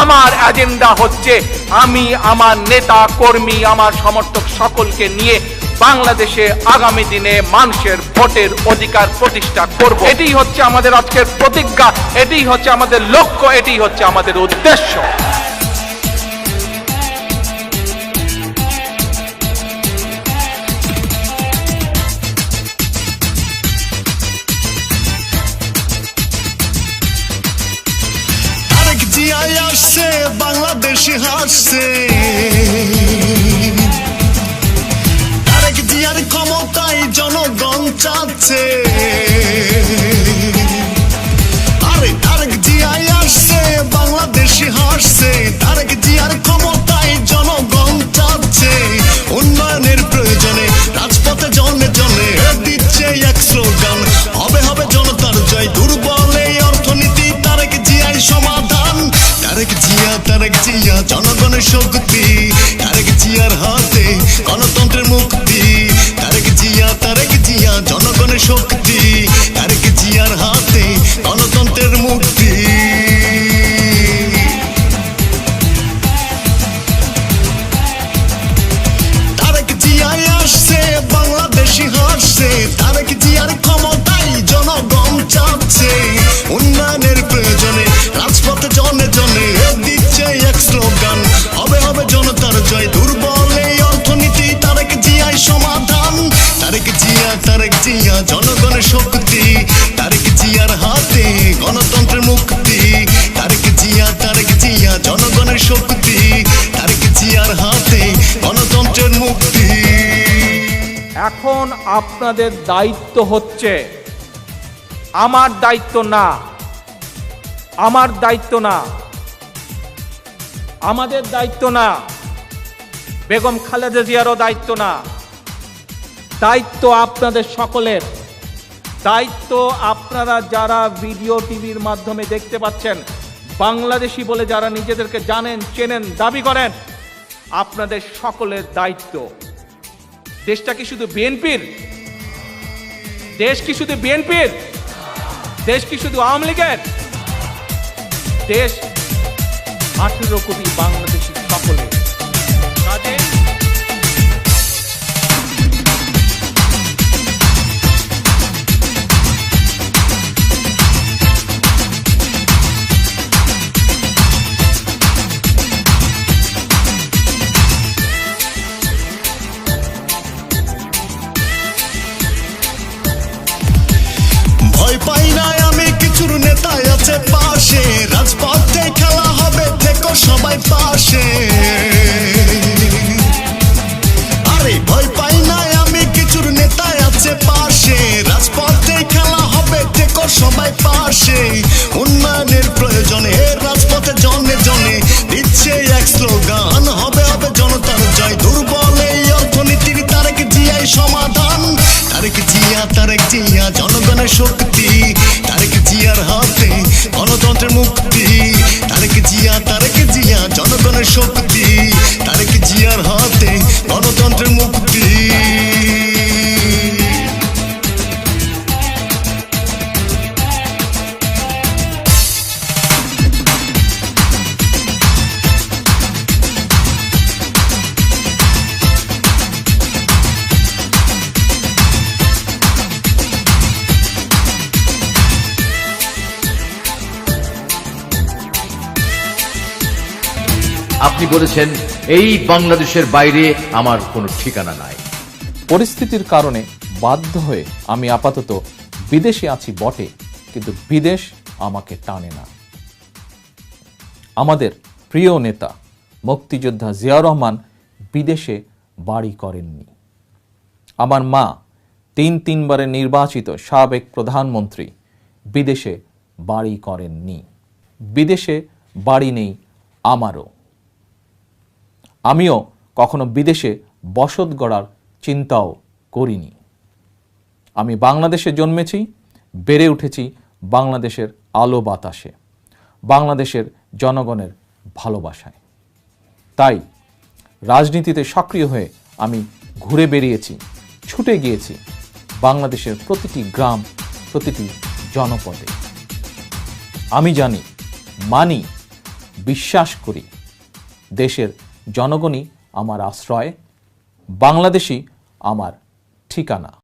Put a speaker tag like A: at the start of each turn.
A: আমার এজেন্ডা হচ্ছে আমি, আমার নেতা, কর্মী, আমার সমর্থক সকলকে নিয়ে বাংলাদেশে আগামী দিনে মানুষের ভোটের অধিকার প্রতিষ্ঠা করব। এটি হচ্ছে আমাদের আজকের প্রতিজ্ঞা, এটি হচ্ছে আমাদের লক্ষ্য, এটি হচ্ছে আমাদের উদ্দেশ্য।
B: জিয়াই আসছে বাংলাদেশি হাসছে আরেক জিয়ার ক্ষমতায় জনগণ চাচ্ছে। শক্তি, তারেক জিয়ার হাতে গণতন্ত্রের মুক্তি। তারেক জিয়া তারেক জিয়া, জনগণের শক্তি। তারেক জিয়ার হাতে গণতন্ত্রের মুক্তি। তারেক জিয়াই আসছে বাংলাদেশি হাসছে তারেক জিয়ার ক্ষমতায় জিয়া জনগণের শক্তি, তারেক জিয়ার হাতে গণতন্ত্রের মুক্তি। তারেক জিয়া তারেক জিয়া জনগণের শক্তি, তারেক জিয়ার হাতে গণতন্ত্রের মুক্তি।
A: এখন আপনাদের দায়িত্ব হচ্ছে, আমার দায়িত্ব না, আমার দায়িত্ব না, আমাদের দায়িত্ব না, বেগম খালেদা জিয়ারও দায়িত্ব না। দায়িত্ব আপনাদের সকলের। দায়িত্ব আপনারা যারা ভিডিও টিভির মাধ্যমে দেখতে পাচ্ছেন, বাংলাদেশি বলে যারা নিজেদেরকে জানেন, চেনেন, দাবি করেন, আপনাদের সকলের দায়িত্ব। দেশটা কি শুধু বিএনপির? দেশ কি শুধু বিএনপির? দেশ কি শুধু আওয়ামী লীগের? দেশ আঠেরো কোটি বাংলাদেশি সকলে কাজে
B: গণতন্ত্রের
C: আপনি বলেছেন, এই বাংলাদেশের বাইরে আমার কোনো ঠিকানা নাই।
D: পরিস্থিতির কারণে বাধ্য হয়ে আমি আপাতত বিদেশে আছি বটে, কিন্তু বিদেশ আমাকে টানে না। আমাদের প্রিয় নেতা, মুক্তিযোদ্ধা জিয়াউর রহমান বিদেশে বাড়ি করেননি। আমার মা তিন তিনবারের নির্বাচিত সাবেক প্রধানমন্ত্রী বিদেশে বাড়ি করেননি। বিদেশে বাড়ি নেই আমারও। আমিও কখনো বিদেশে বসত গড়ার চিন্তাও করিনি। আমি বাংলাদেশে জন্মেছি, বেড়ে উঠেছি বাংলাদেশের আলো বাতাসে, বাংলাদেশের জনগণের ভালোবাসায়। তাই রাজনীতিতে সক্রিয় হয়ে আমি ঘুরে বেরিয়েছি ছুটে গিয়েছি বাংলাদেশের প্রতিটি গ্রাম, প্রতিটি জনপদে। আমি জানি, মানি, বিশ্বাস করি, দেশের জনগণই আমার আশ্রয় বাংলাদেশই আমার ঠিকানা।